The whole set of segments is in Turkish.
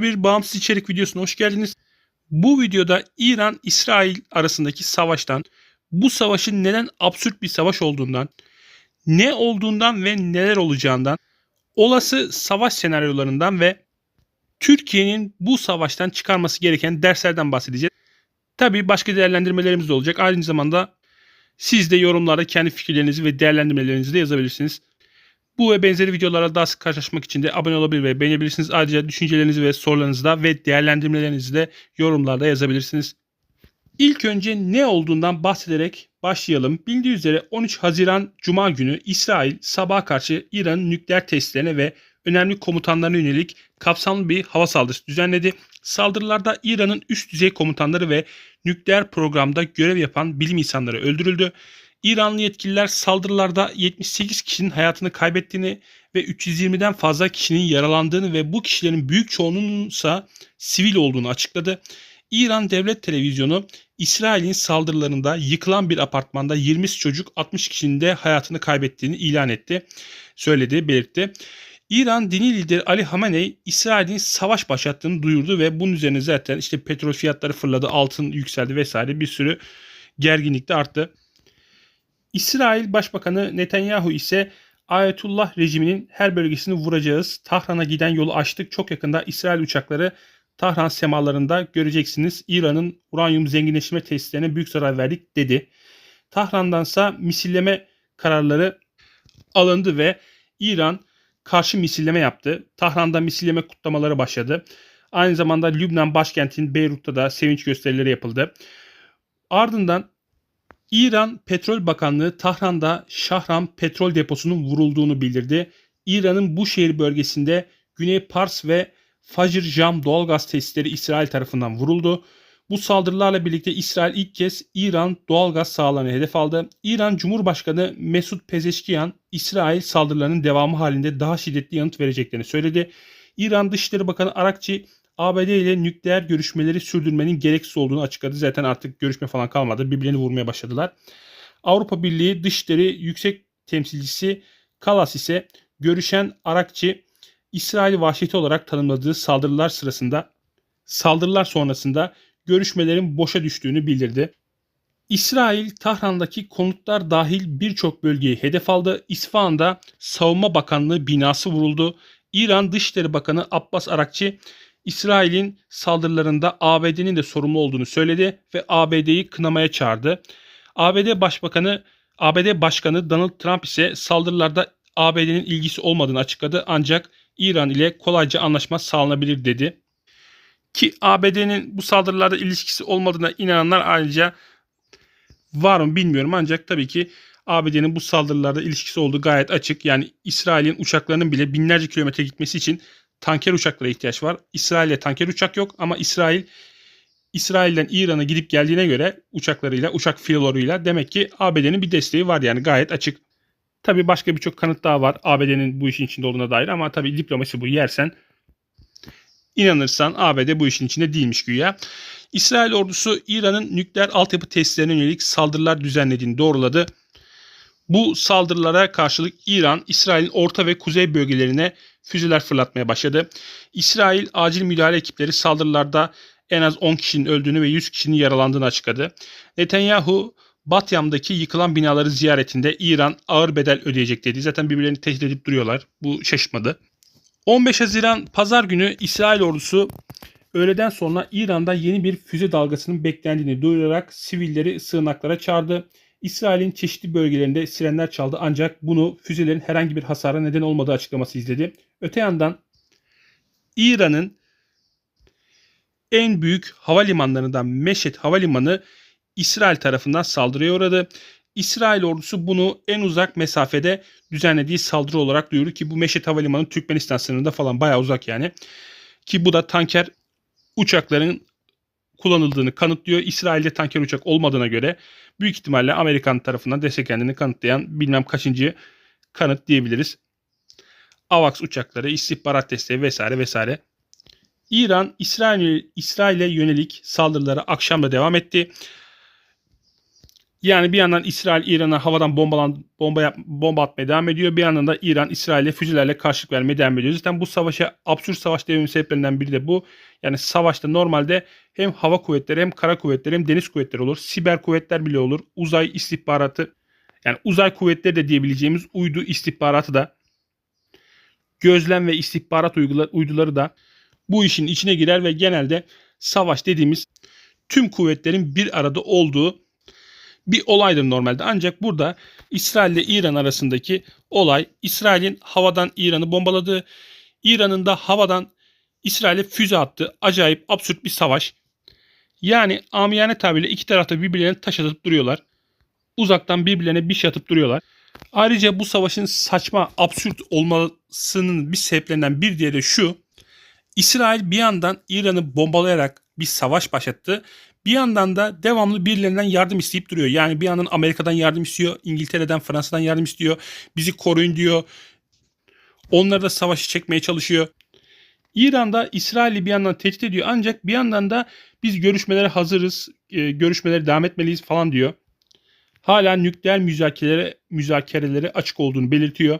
Bir bağımsız içerik videosuna hoş geldiniz. Bu videoda İran-İsrail arasındaki savaştan, bu savaşın neden absürt bir savaş olduğundan, ne olduğundan ve neler olacağından, olası savaş senaryolarından ve Türkiye'nin bu savaştan çıkarması gereken derslerden bahsedeceğiz. Tabii başka değerlendirmelerimiz de olacak. Aynı zamanda siz de yorumlarda kendi fikirlerinizi ve değerlendirmelerinizi de yazabilirsiniz. Bu ve benzeri videolara daha sık karşılaşmak için de abone olabilir ve beğenebilirsiniz. Ayrıca düşüncelerinizi ve sorularınızı da ve değerlendirmelerinizi de yorumlarda yazabilirsiniz. İlk önce ne olduğundan bahsederek başlayalım. Bildiği üzere 13 Haziran Cuma günü İsrail sabaha karşı İran'ın nükleer tesislerine ve önemli komutanlarına yönelik kapsamlı bir hava saldırısı düzenledi. Saldırılarda İran'ın üst düzey komutanları ve nükleer programda görev yapan bilim insanları öldürüldü. İranlı yetkililer saldırılarda 78 kişinin hayatını kaybettiğini ve 320'den fazla kişinin yaralandığını ve bu kişilerin büyük ise sivil olduğunu açıkladı. İran Devlet Televizyonu İsrail'in saldırılarında yıkılan bir apartmanda 20 çocuk 60 kişinin de hayatını kaybettiğini ilan etti. Söyledi, belirtti. İran dini lideri Ali Hamenei İsrail'in savaş başlattığını duyurdu ve bunun üzerine zaten işte petrol fiyatları fırladı, altın yükseldi vesaire bir sürü gerginlik de arttı. İsrail Başbakanı Netanyahu ise Ayetullah rejiminin her bölgesini vuracağız. Tahran'a giden yolu açtık. Çok yakında İsrail uçakları Tahran semalarında göreceksiniz. İran'ın uranyum zenginleştirme tesislerine büyük zarar verdik dedi. Tahran'dansa misilleme kararları alındı ve İran karşı misilleme yaptı. Tahran'da misilleme kutlamaları başladı. Aynı zamanda Lübnan başkentin Beyrut'ta da sevinç gösterileri yapıldı. Ardından İran Petrol Bakanlığı Tahran'da Şahram petrol deposunun vurulduğunu bildirdi. İran'ın bu şehir bölgesinde Güney Pars ve Fajr Jam doğalgaz tesisleri İsrail tarafından vuruldu. Bu saldırılarla birlikte İsrail ilk kez İran doğalgaz sahalarını hedef aldı. İran Cumhurbaşkanı Mesut Pezeşkiyan, İsrail saldırılarının devamı halinde daha şiddetli yanıt vereceklerini söyledi. İran Dışişleri Bakanı Arakçi, ABD ile nükleer görüşmeleri sürdürmenin gereksiz olduğunu açıkladı. Zaten artık görüşme falan kalmadı. Birbirlerini vurmaya başladılar. Avrupa Birliği Dışişleri Yüksek Temsilcisi Kalas ise görüşen Arakçi, İsrail vahşeti olarak tanımladığı saldırılar sırasında saldırılar sonrasında görüşmelerin boşa düştüğünü bildirdi. İsrail Tahran'daki konutlar dahil birçok bölgeyi hedef aldı. İsfahan'da Savunma Bakanlığı binası vuruldu. İran Dışişleri Bakanı Abbas Arakçi İsrail'in saldırılarında ABD'nin de sorumlu olduğunu söyledi ve ABD'yi kınamaya çağırdı. ABD Başbakanı ABD Başkanı Donald Trump ise saldırılarda ABD'nin ilgisi olmadığını açıkladı ancak İran ile kolayca anlaşma sağlanabilir dedi. Ki ABD'nin bu saldırılarda ilişkisi olmadığına inananlar ayrıca var mı bilmiyorum ancak tabii ki ABD'nin bu saldırılarda ilişkisi olduğu gayet açık. Yani İsrail'in uçaklarının bile binlerce kilometre gitmesi için tanker uçaklara ihtiyaç var. İsrail'e tanker uçak yok ama İsrail İsrail'den İran'a gidip geldiğine göre uçaklarıyla, uçak filolarıyla demek ki ABD'nin bir desteği var yani gayet açık. Tabii başka birçok kanıt daha var ABD'nin bu işin içinde olduğuna dair ama tabii diplomasi bu yersen inanırsan ABD bu işin içinde değilmiş güya. İsrail ordusu İran'ın nükleer altyapı tesislerine yönelik saldırılar düzenlediğini doğruladı. Bu saldırılara karşılık İran, İsrail'in orta ve kuzey bölgelerine füzeler fırlatmaya başladı. İsrail acil müdahale ekipleri saldırılarda en az 10 kişinin öldüğünü ve 100 kişinin yaralandığını açıkladı. Netanyahu Batyam'daki yıkılan binaları ziyaretinde İran ağır bedel ödeyecek dedi. Zaten birbirlerini tehdit edip duruyorlar. Bu şaşırtmadı. 15 Haziran pazar günü İsrail ordusu öğleden sonra İran'da yeni bir füze dalgasının beklendiğini duyurarak sivilleri sığınaklara çağırdı. İsrail'in çeşitli bölgelerinde sirenler çaldı ancak bunu füzelerin herhangi bir hasara neden olmadığı açıklaması izledi. Öte yandan İran'ın en büyük havalimanlarından Meşet Havalimanı İsrail tarafından saldırıya uğradı. İsrail ordusu bunu en uzak mesafede düzenlediği saldırı olarak duyurdu ki bu Meşet Havalimanı Türkmenistan sınırında falan bayağı uzak yani. Ki bu da tanker uçakların kullanıldığını kanıtlıyor. İsrail'de tanker uçak olmadığına göre büyük ihtimalle Amerikan tarafından desteklendiğini kanıtlayan bilmem kaçıncı kanıt diyebiliriz. AVAX uçakları, istihbarat desteği vesaire vesaire. İran İsrail İsrail'e yönelik saldırılara akşamda devam etti. Yani bir yandan İsrail İran'a havadan bombalan, bomba, yap, bomba atmaya devam ediyor. Bir yandan da İran İsrail'e füzelerle karşılık vermeye devam ediyor. Zaten bu savaşa absürt savaş dememin sebeplerinden biri de bu. Yani savaşta normalde hem hava kuvvetleri hem kara kuvvetleri hem deniz kuvvetleri olur. Siber kuvvetler bile olur. Uzay istihbaratı yani uzay kuvvetleri de diyebileceğimiz uydu istihbaratı da gözlem ve istihbarat uyduları da bu işin içine girer ve genelde savaş dediğimiz tüm kuvvetlerin bir arada olduğu bir olaydır normalde. Ancak burada İsrail ile İran arasındaki olay İsrail'in havadan İran'ı bombaladığı, İran'ın da havadan İsrail'e füze attığı acayip absürt bir savaş. Yani amiyane tabirle iki tarafta birbirlerine taş atıp duruyorlar. Uzaktan birbirlerine bir şey atıp duruyorlar. Ayrıca bu savaşın saçma, absürt olmasının bir sebeplerinden bir diğeri de şu. İsrail bir yandan İran'ı bombalayarak bir savaş başlattı. Bir yandan da devamlı birilerinden yardım isteyip duruyor. Yani bir yandan Amerika'dan yardım istiyor, İngiltere'den, Fransa'dan yardım istiyor. Bizi koruyun diyor. Onları da savaşı çekmeye çalışıyor. İran'da İsrail'i bir yandan tehdit ediyor ancak bir yandan da biz görüşmelere hazırız, e, görüşmelere devam etmeliyiz falan diyor. Hala nükleer müzakerelere, müzakerelere açık olduğunu belirtiyor.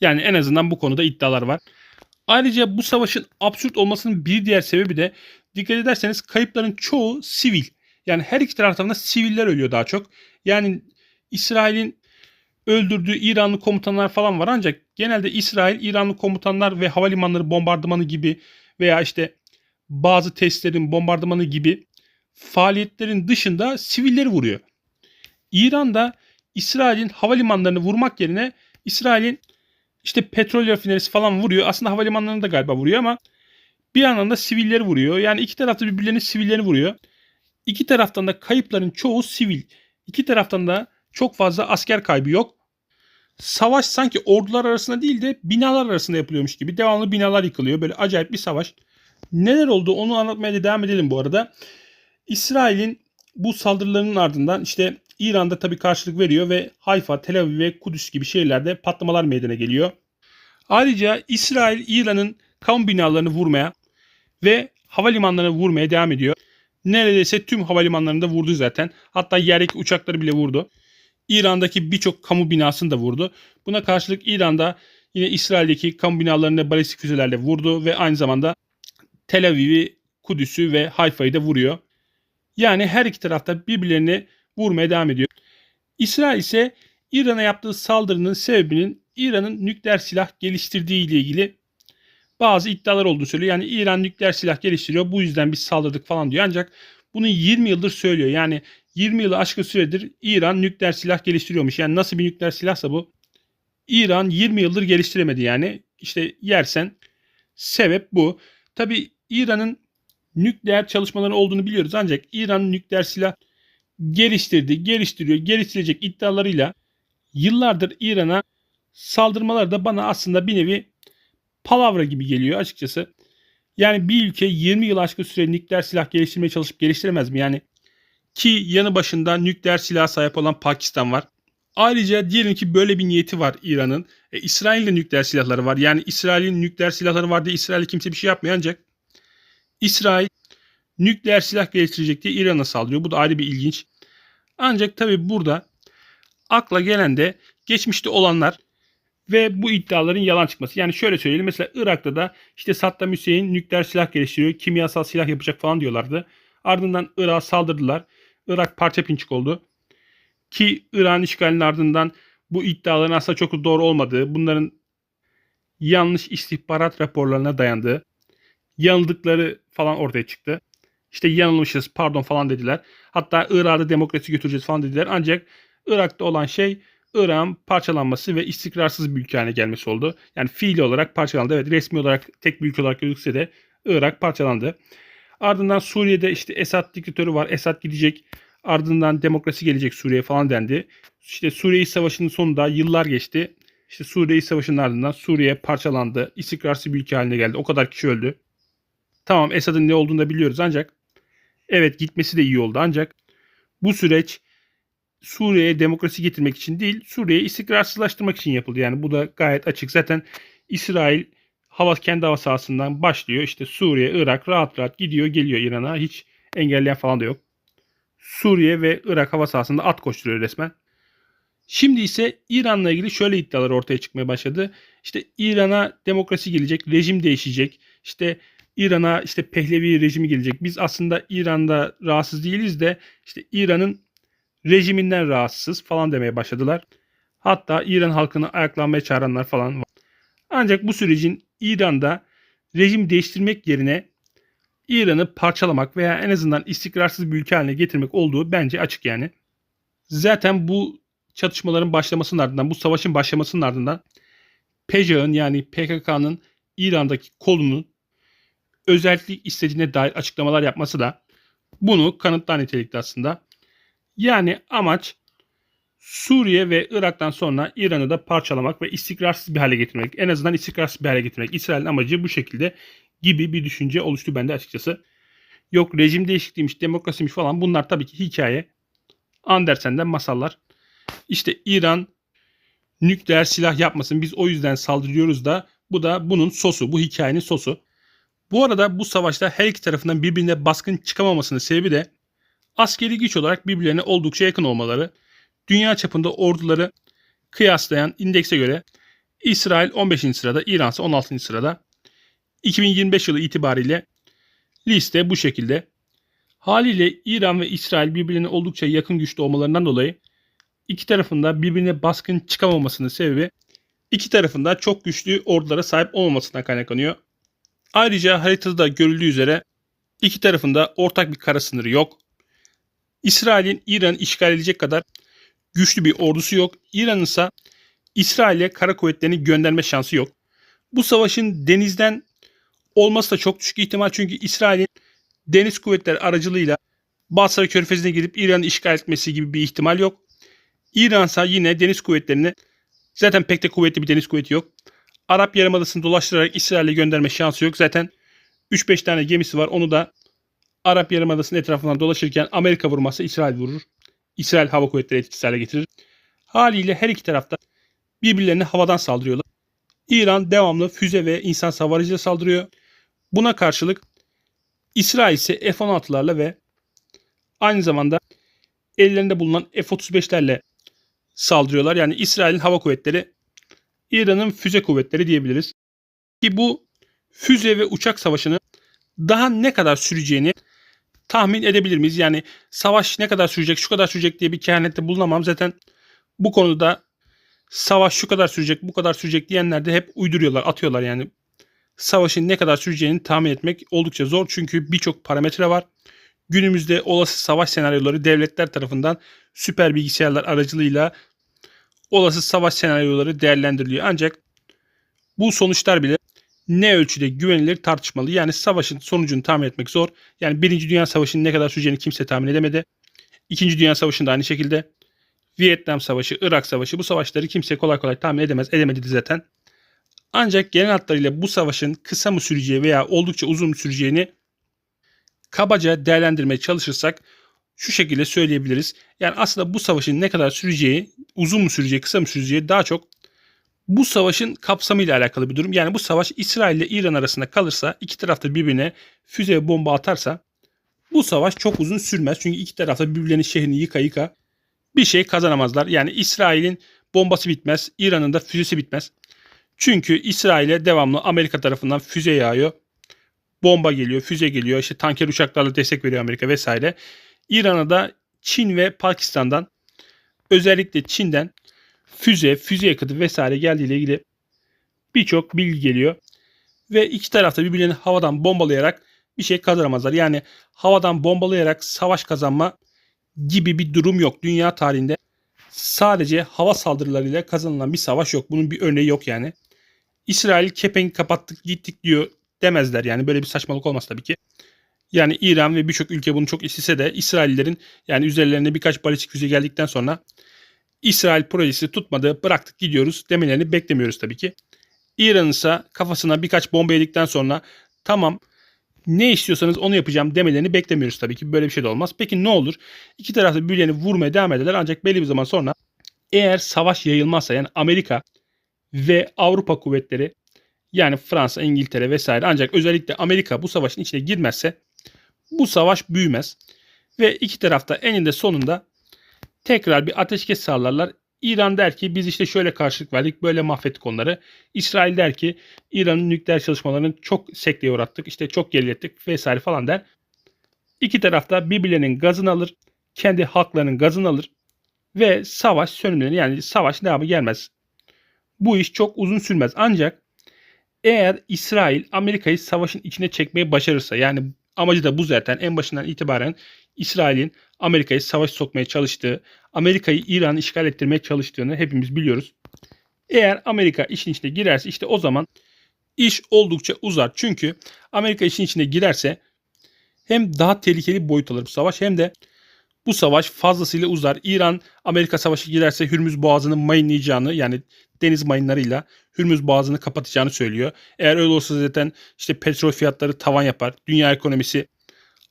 Yani en azından bu konuda iddialar var. Ayrıca bu savaşın absürt olmasının bir diğer sebebi de dikkat ederseniz kayıpların çoğu sivil. Yani her iki taraftan da siviller ölüyor daha çok. Yani İsrail'in öldürdüğü İranlı komutanlar falan var ancak genelde İsrail İranlı komutanlar ve havalimanları bombardımanı gibi veya işte bazı testlerin bombardımanı gibi faaliyetlerin dışında sivilleri vuruyor. İran da İsrail'in havalimanlarını vurmak yerine İsrail'in işte petrol rafinerisi falan vuruyor. Aslında havalimanlarını da galiba vuruyor ama bir yandan da sivilleri vuruyor. Yani iki tarafta birbirlerinin sivillerini vuruyor. İki taraftan da kayıpların çoğu sivil. İki taraftan da çok fazla asker kaybı yok. Savaş sanki ordular arasında değil de binalar arasında yapılıyormuş gibi. Devamlı binalar yıkılıyor. Böyle acayip bir savaş. Neler oldu onu anlatmaya da devam edelim bu arada. İsrail'in bu saldırılarının ardından işte İran'da tabii karşılık veriyor ve Hayfa, Tel Aviv ve Kudüs gibi şehirlerde patlamalar meydana geliyor. Ayrıca İsrail İran'ın kamu binalarını vurmaya ve havalimanlarını vurmaya devam ediyor. Neredeyse tüm havalimanlarını da vurdu zaten. Hatta yerdeki uçakları bile vurdu. İran'daki birçok kamu binasını da vurdu. Buna karşılık İran'da yine İsrail'deki kamu binalarını balistik füzelerle vurdu ve aynı zamanda Tel Aviv'i, Kudüs'ü ve Hayfa'yı da vuruyor. Yani her iki tarafta birbirlerini vurmaya devam ediyor. İsrail ise İran'a yaptığı saldırının sebebinin İran'ın nükleer silah geliştirdiği ile ilgili bazı iddialar olduğunu söylüyor. Yani İran nükleer silah geliştiriyor bu yüzden biz saldırdık falan diyor. Ancak bunu 20 yıldır söylüyor. Yani 20 yılı aşkın süredir İran nükleer silah geliştiriyormuş. Yani nasıl bir nükleer silahsa bu. İran 20 yıldır geliştiremedi yani. İşte yersen sebep bu. Tabi İran'ın nükleer çalışmaları olduğunu biliyoruz. Ancak İran nükleer silah geliştirdi, geliştiriyor, geliştirecek iddialarıyla yıllardır İran'a saldırmalar da bana aslında bir nevi palavra gibi geliyor açıkçası. Yani bir ülke 20 yıl aşkın süre nükleer silah geliştirmeye çalışıp geliştiremez mi? Yani ki yanı başında nükleer silah sahip olan Pakistan var. Ayrıca diyelim ki böyle bir niyeti var İran'ın. E, İsrail'in nükleer silahları var. Yani İsrail'in nükleer silahları var diye İsrail'e kimse bir şey yapmıyor ancak İsrail nükleer silah geliştirecek diye İran'a saldırıyor. Bu da ayrı bir ilginç. Ancak tabi burada akla gelen de geçmişte olanlar ve bu iddiaların yalan çıkması. Yani şöyle söyleyelim mesela Irak'ta da işte Saddam Hüseyin nükleer silah geliştiriyor, kimyasal silah yapacak falan diyorlardı. Ardından Irak'a saldırdılar. Irak parça pinçik oldu. Ki İran işgalinin ardından bu iddiaların aslında çok doğru olmadığı, bunların yanlış istihbarat raporlarına dayandığı, yanıldıkları falan ortaya çıktı. İşte yanılmışız pardon falan dediler. Hatta Irak'da demokrasi götüreceğiz falan dediler. Ancak Irak'ta olan şey Irak'ın parçalanması ve istikrarsız bir ülke haline gelmesi oldu. Yani fiili olarak parçalandı. Evet resmi olarak tek bir ülke olarak gözükse de Irak parçalandı. Ardından Suriye'de işte Esad diktatörü var. Esad gidecek. Ardından demokrasi gelecek Suriye falan dendi. İşte Suriye Savaşı'nın sonunda yıllar geçti. İşte Suriye Savaşı'nın ardından Suriye parçalandı. İstikrarsız bir ülke haline geldi. O kadar kişi öldü. Tamam Esad'ın ne olduğunu da biliyoruz ancak evet gitmesi de iyi oldu ancak bu süreç Suriye'ye demokrasi getirmek için değil, Suriye'yi istikrarsızlaştırmak için yapıldı. Yani bu da gayet açık. Zaten İsrail hava kendi hava sahasından başlıyor. İşte Suriye, Irak rahat rahat gidiyor, geliyor İran'a. Hiç engelleyen falan da yok. Suriye ve Irak hava sahasında at koşturuyor resmen. Şimdi ise İran'la ilgili şöyle iddialar ortaya çıkmaya başladı. İşte İran'a demokrasi gelecek, rejim değişecek. İşte İran'a işte Pehlevi rejimi gelecek. Biz aslında İran'da rahatsız değiliz de işte İran'ın rejiminden rahatsız falan demeye başladılar. Hatta İran halkını ayaklanmaya çağıranlar falan var. Ancak bu sürecin İran'da rejim değiştirmek yerine İran'ı parçalamak veya en azından istikrarsız bir ülke haline getirmek olduğu bence açık yani. Zaten bu çatışmaların başlamasının ardından, bu savaşın başlamasının ardından PJA'nın yani PKK'nın İran'daki kolunun özellik istediğine dair açıklamalar yapması da bunu kanıtlar nitelikte aslında. Yani amaç Suriye ve Irak'tan sonra İran'ı da parçalamak ve istikrarsız bir hale getirmek. En azından istikrarsız bir hale getirmek. İsrail'in amacı bu şekilde gibi bir düşünce oluştu bende açıkçası. Yok rejim değişikliğiymiş, demokrasiymiş falan bunlar tabii ki hikaye. Andersen'den masallar. İşte İran nükleer silah yapmasın biz o yüzden saldırıyoruz da bu da bunun sosu, bu hikayenin sosu. Bu arada bu savaşta her iki tarafından birbirine baskın çıkamamasının sebebi de askeri güç olarak birbirlerine oldukça yakın olmaları. Dünya çapında orduları kıyaslayan indekse göre İsrail 15. sırada, İran ise 16. sırada. 2025 yılı itibariyle liste bu şekilde. Haliyle İran ve İsrail birbirine oldukça yakın güçlü olmalarından dolayı iki tarafında birbirine baskın çıkamamasının sebebi iki tarafında çok güçlü ordulara sahip olmamasından kaynaklanıyor. Ayrıca haritada da görüldüğü üzere iki tarafında ortak bir kara sınırı yok. İsrail'in İran'ı işgal edecek kadar güçlü bir ordusu yok. İran'ın ise İsrail'e kara kuvvetlerini gönderme şansı yok. Bu savaşın denizden olması da çok düşük ihtimal çünkü İsrail'in deniz kuvvetleri aracılığıyla Basra Körfezi'ne girip İran'ı işgal etmesi gibi bir ihtimal yok. İran ise yine deniz kuvvetlerini zaten pek de kuvvetli bir deniz kuvveti yok. Arap Yarımadası'nı dolaştırarak İsrail'e gönderme şansı yok. Zaten 3-5 tane gemisi var. Onu da Arap Yarımadası'nın etrafından dolaşırken Amerika vurmazsa İsrail vurur. İsrail hava kuvvetleri etkisiz hale getirir. Haliyle her iki tarafta birbirlerine havadan saldırıyorlar. İran devamlı füze ve insan savarıcıyla saldırıyor. Buna karşılık İsrail ise F-16'larla ve aynı zamanda ellerinde bulunan F-35'lerle saldırıyorlar. Yani İsrail'in hava kuvvetleri İran'ın füze kuvvetleri diyebiliriz. Ki bu füze ve uçak savaşını daha ne kadar süreceğini tahmin edebilir miyiz? Yani savaş ne kadar sürecek, şu kadar sürecek diye bir kehanette bulunamam. Zaten bu konuda savaş şu kadar sürecek, bu kadar sürecek diyenler de hep uyduruyorlar, atıyorlar yani. Savaşın ne kadar süreceğini tahmin etmek oldukça zor çünkü birçok parametre var. Günümüzde olası savaş senaryoları devletler tarafından süper bilgisayarlar aracılığıyla olası savaş senaryoları değerlendiriliyor. Ancak bu sonuçlar bile ne ölçüde güvenilir tartışmalı. Yani savaşın sonucunu tahmin etmek zor. Yani Birinci Dünya Savaşı'nın ne kadar süreceğini kimse tahmin edemedi. İkinci Dünya Savaşı'nda aynı şekilde. Vietnam Savaşı, Irak Savaşı bu savaşları kimse kolay kolay tahmin edemez. Edemedi de zaten. Ancak genel hatlarıyla bu savaşın kısa mı süreceği veya oldukça uzun mu süreceğini kabaca değerlendirmeye çalışırsak şu şekilde söyleyebiliriz. Yani aslında bu savaşın ne kadar süreceği, uzun mu süreceği, kısa mı süreceği daha çok bu savaşın kapsamıyla alakalı bir durum. Yani bu savaş İsrail ile İran arasında kalırsa, iki tarafta birbirine füze ve bomba atarsa bu savaş çok uzun sürmez. Çünkü iki tarafta birbirlerinin şehrini yıka yıka bir şey kazanamazlar. Yani İsrail'in bombası bitmez, İran'ın da füzesi bitmez. Çünkü İsrail'e devamlı Amerika tarafından füze yağıyor. Bomba geliyor, füze geliyor. İşte tanker uçaklarla destek veriyor Amerika vesaire. İran'a da Çin ve Pakistan'dan özellikle Çin'den füze, füze yakıtı vesaire geldiğiyle ilgili birçok bilgi geliyor. Ve iki tarafta birbirlerini havadan bombalayarak bir şey kazanamazlar. Yani havadan bombalayarak savaş kazanma gibi bir durum yok. Dünya tarihinde sadece hava saldırılarıyla kazanılan bir savaş yok. Bunun bir örneği yok yani. İsrail kepengi kapattık gittik diyor demezler. Yani böyle bir saçmalık olmaz tabii ki. Yani İran ve birçok ülke bunu çok istese de İsraillerin yani üzerlerine birkaç balistik füze geldikten sonra İsrail projesi tutmadı bıraktık gidiyoruz demelerini beklemiyoruz tabii ki. İran ise kafasına birkaç bomba yedikten sonra tamam ne istiyorsanız onu yapacağım demelerini beklemiyoruz tabii ki. Böyle bir şey de olmaz. Peki ne olur? İki tarafta birbirlerini vurmaya devam ederler ancak belli bir zaman sonra eğer savaş yayılmazsa yani Amerika ve Avrupa kuvvetleri yani Fransa, İngiltere vesaire ancak özellikle Amerika bu savaşın içine girmezse bu savaş büyümez. Ve iki tarafta eninde sonunda tekrar bir ateşkes sağlarlar. İran der ki biz işte şöyle karşılık verdik, böyle mahvettik onları. İsrail der ki İran'ın nükleer çalışmalarını çok sekteye uğrattık, işte çok gerilettik vesaire falan der. İki tarafta birbirlerinin gazını alır, kendi halklarının gazını alır ve savaş sönümlenir. Yani savaş devamı gelmez. Bu iş çok uzun sürmez. Ancak eğer İsrail Amerika'yı savaşın içine çekmeyi başarırsa yani amacı da bu zaten en başından itibaren İsrail'in Amerika'yı savaş sokmaya çalıştığı, Amerika'yı İran'ı işgal ettirmeye çalıştığını hepimiz biliyoruz. Eğer Amerika işin içine girerse işte o zaman iş oldukça uzar. Çünkü Amerika işin içine girerse hem daha tehlikeli boyut alır bu savaş hem de bu savaş fazlasıyla uzar. İran Amerika savaşı girerse Hürmüz Boğazı'nı mayınlayacağını yani deniz mayınlarıyla Hürmüz Boğazı'nı kapatacağını söylüyor. Eğer öyle olursa zaten işte petrol fiyatları tavan yapar. Dünya ekonomisi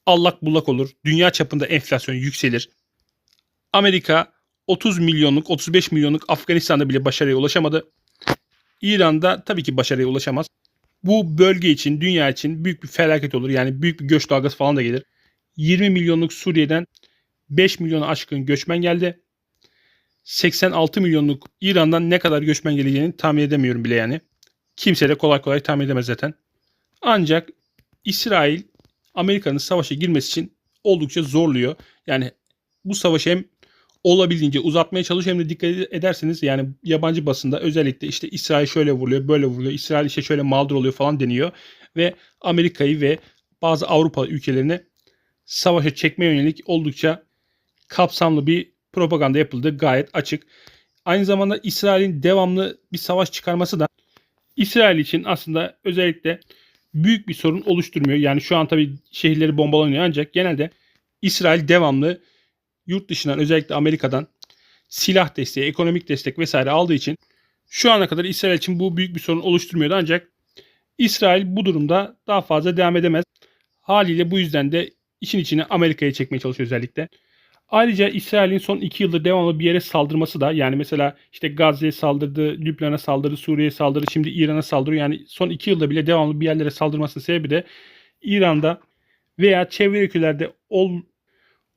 allak bullak olur. Dünya çapında enflasyon yükselir. Amerika 30 milyonluk 35 milyonluk Afganistan'da bile başarıya ulaşamadı. İran'da tabii ki başarıya ulaşamaz. Bu bölge için, dünya için büyük bir felaket olur. Yani büyük bir göç dalgası falan da gelir. 20 milyonluk Suriye'den 5 milyonu aşkın göçmen geldi. 86 milyonluk İran'dan ne kadar göçmen geleceğini tahmin edemiyorum bile yani. Kimse de kolay kolay tahmin edemez zaten. Ancak İsrail Amerika'nın savaşa girmesi için oldukça zorluyor. Yani bu savaşı hem olabildiğince uzatmaya çalışıyor hem de dikkat ederseniz yani yabancı basında özellikle işte İsrail şöyle vuruyor böyle vuruyor İsrail işte şöyle mağdur oluyor falan deniyor ve Amerika'yı ve bazı Avrupa ülkelerini savaşa çekmeye yönelik oldukça kapsamlı bir propaganda yapıldı gayet açık. Aynı zamanda İsrail'in devamlı bir savaş çıkarması da İsrail için aslında özellikle büyük bir sorun oluşturmuyor. Yani şu an tabii şehirleri bombalanıyor ancak genelde İsrail devamlı yurt dışından özellikle Amerika'dan silah desteği, ekonomik destek vesaire aldığı için şu ana kadar İsrail için bu büyük bir sorun oluşturmuyordu ancak İsrail bu durumda daha fazla devam edemez. Haliyle bu yüzden de işin içine Amerika'ya çekmeye çalışıyor özellikle. Ayrıca İsrail'in son iki yıldır devamlı bir yere saldırması da yani mesela işte Gazze'ye saldırdı, Lübnan'a saldırdı, Suriye'ye saldırdı, şimdi İran'a saldırıyor. Yani son iki yılda bile devamlı bir yerlere saldırmasının sebebi de İran'da veya çevre ülkelerde ol,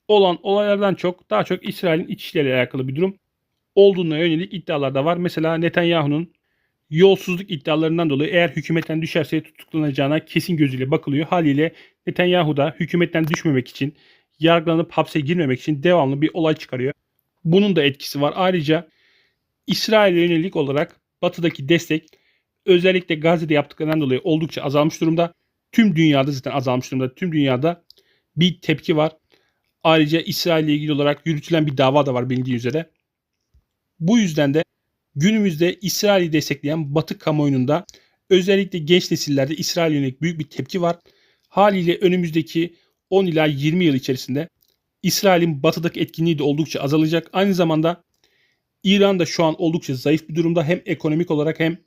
olan olaylardan çok daha çok İsrail'in iç işleriyle alakalı bir durum olduğuna yönelik iddialar da var. Mesela Netanyahu'nun yolsuzluk iddialarından dolayı eğer hükümetten düşerse tutuklanacağına kesin gözüyle bakılıyor. Haliyle Netanyahu da hükümetten düşmemek için yargılanıp hapse girmemek için devamlı bir olay çıkarıyor. Bunun da etkisi var. Ayrıca İsrail'e yönelik olarak batıdaki destek özellikle Gazze'de yaptıklarından dolayı oldukça azalmış durumda. Tüm dünyada zaten azalmış durumda. Tüm dünyada bir tepki var. Ayrıca İsrail ile ilgili olarak yürütülen bir dava da var bilindiği üzere. Bu yüzden de günümüzde İsrail'i destekleyen Batı kamuoyunda özellikle genç nesillerde İsrail yönelik büyük bir tepki var. Haliyle önümüzdeki 10 ila 20 yıl içerisinde İsrail'in batıdaki etkinliği de oldukça azalacak. Aynı zamanda İran da şu an oldukça zayıf bir durumda. Hem ekonomik olarak hem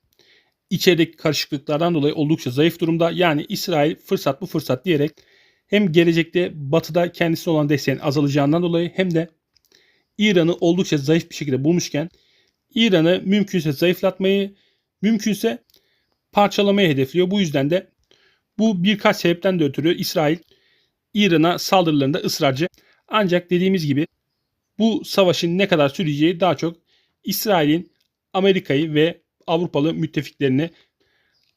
içerideki karışıklıklardan dolayı oldukça zayıf durumda. Yani İsrail fırsat bu fırsat diyerek hem gelecekte batıda kendisine olan desteğin azalacağından dolayı hem de İran'ı oldukça zayıf bir şekilde bulmuşken İran'ı mümkünse zayıflatmayı, mümkünse parçalamayı hedefliyor. Bu yüzden de bu birkaç sebepten de ötürü İsrail İran'a saldırılarında ısrarcı. Ancak dediğimiz gibi bu savaşın ne kadar süreceği daha çok İsrail'in Amerika'yı ve Avrupalı müttefiklerini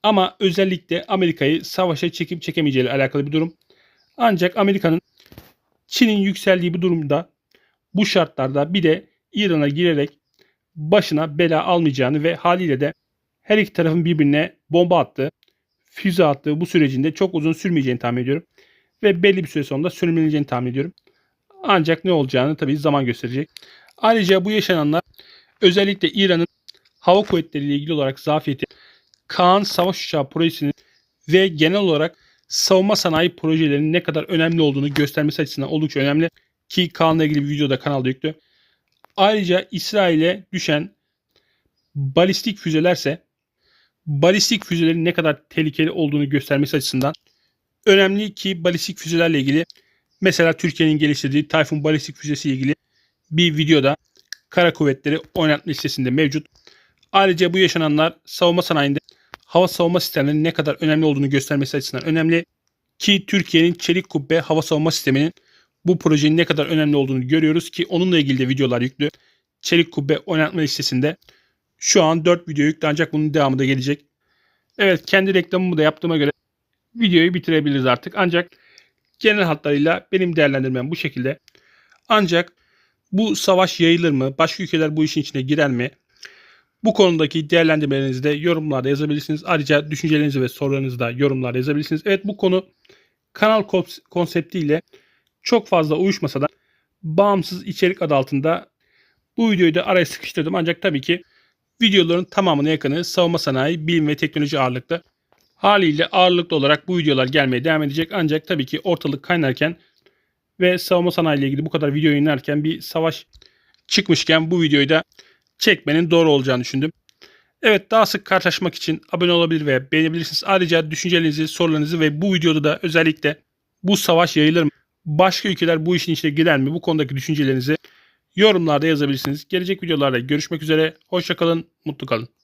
ama özellikle Amerika'yı savaşa çekip çekemeyeceğiyle alakalı bir durum. Ancak Amerika'nın Çin'in yükseldiği bir durumda bu şartlarda bir de İran'a girerek başına bela almayacağını ve haliyle de her iki tarafın birbirine bomba attığı, füze attığı bu sürecinde çok uzun sürmeyeceğini tahmin ediyorum ve belli bir süre sonunda sönümleneceğini tahmin ediyorum. Ancak ne olacağını tabii zaman gösterecek. Ayrıca bu yaşananlar özellikle İran'ın hava kuvvetleriyle ilgili olarak zafiyeti, Kaan Savaş Uçağı projesinin ve genel olarak savunma sanayi projelerinin ne kadar önemli olduğunu göstermesi açısından oldukça önemli. Ki Kaan'la ilgili bir videoda kanalda yüklü. Ayrıca İsrail'e düşen balistik füzelerse balistik füzelerin ne kadar tehlikeli olduğunu göstermesi açısından önemli ki balistik füzelerle ilgili mesela Türkiye'nin geliştirdiği Tayfun balistik füzesi ile ilgili bir videoda Kara Kuvvetleri oynatma listesinde mevcut. Ayrıca bu yaşananlar savunma sanayinde hava savunma sistemlerinin ne kadar önemli olduğunu göstermesi açısından önemli ki Türkiye'nin çelik kubbe hava savunma sisteminin bu projenin ne kadar önemli olduğunu görüyoruz ki onunla ilgili de videolar yüklü. Çelik Kubbe oynatma listesinde şu an 4 video yüklü ancak bunun devamı da gelecek. Evet kendi reklamımı da yaptığıma göre videoyu bitirebiliriz artık. Ancak genel hatlarıyla benim değerlendirmem bu şekilde. Ancak bu savaş yayılır mı? Başka ülkeler bu işin içine girer mi? Bu konudaki değerlendirmelerinizi de yorumlarda yazabilirsiniz. Ayrıca düşüncelerinizi ve sorularınızı da yorumlarda yazabilirsiniz. Evet bu konu kanal kons- konseptiyle çok fazla uyuşmasa da bağımsız içerik adı altında bu videoyu da araya sıkıştırdım. Ancak tabii ki videoların tamamına yakını savunma sanayi, bilim ve teknoloji ağırlıklı. Haliyle ağırlıklı olarak bu videolar gelmeye devam edecek. Ancak tabii ki ortalık kaynarken ve savunma sanayi ile ilgili bu kadar video yayınlarken bir savaş çıkmışken bu videoyu da çekmenin doğru olacağını düşündüm. Evet daha sık karşılaşmak için abone olabilir ve beğenebilirsiniz. Ayrıca düşüncelerinizi, sorularınızı ve bu videoda da özellikle bu savaş yayılır mı? Başka ülkeler bu işin içine girer mi? Bu konudaki düşüncelerinizi yorumlarda yazabilirsiniz. Gelecek videolarda görüşmek üzere. Hoşçakalın, mutlu kalın.